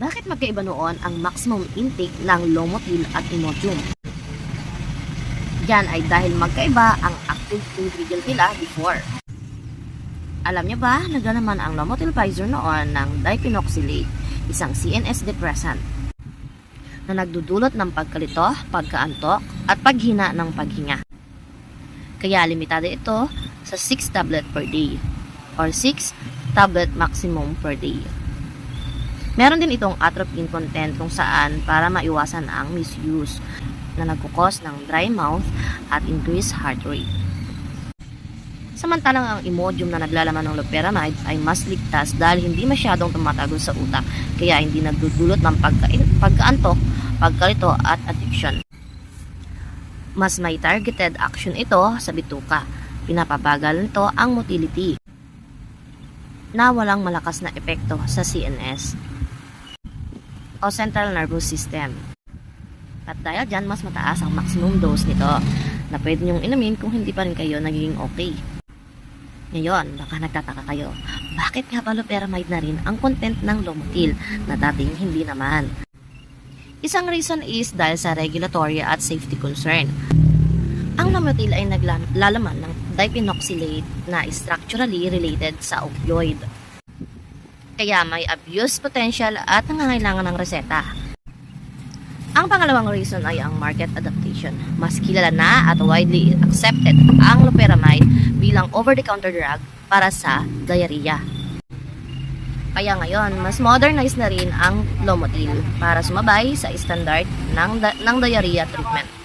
Bakit magkaiba noon ang maximum intake ng Lomotil at Imodium? Yan ay dahil magkaiba ang active ingredient nila before. Alam niyo ba, naglalaman ang Lomotil Pfizer noon ng dipenoxylate, isang CNS depressant, na nagdudulot ng pagkalito, pagkaantok, at paghina ng paghinga. Kaya limitado ito sa 6 tablet per day or 6 tablet maximum per day. Meron din itong atropine content kung saan para maiwasan ang misuse na nagkukos ng dry mouth at increased heart rate. Samantalang ang Imodium na naglalaman ng loperamide ay mas ligtas dahil hindi masyadong tumatago sa utak kaya hindi nagdudulot ng pagka- pagkaantok, pagkalito at addiction. Mas may targeted action ito sa bituka. Pinapabagal nito ang motility na walang malakas na epekto sa CNS o Central Nervous System. At dahil dyan, mas mataas ang maximum dose nito na pwede niyong inumin kung hindi pa rin kayo nagiging okay. Ngayon, baka nagtataka kayo, bakit nga ba loperamide na rin ang content ng Lomotil na dating hindi naman? Isang reason is dahil sa regulatory at safety concern. Ang Lomotil ay naglalaman ng dipenoxylate na structurally related sa opioid. Kaya may abuse potential at nangangailangan ng reseta. Ang pangalawang reason ay ang market adaptation. Mas kilala na at widely accepted ang loperamide bilang over-the-counter drug para sa diarrhea. Kaya ngayon, mas modernized na rin ang Lomotil para sumabay sa standard ng, ng diarrhea treatment.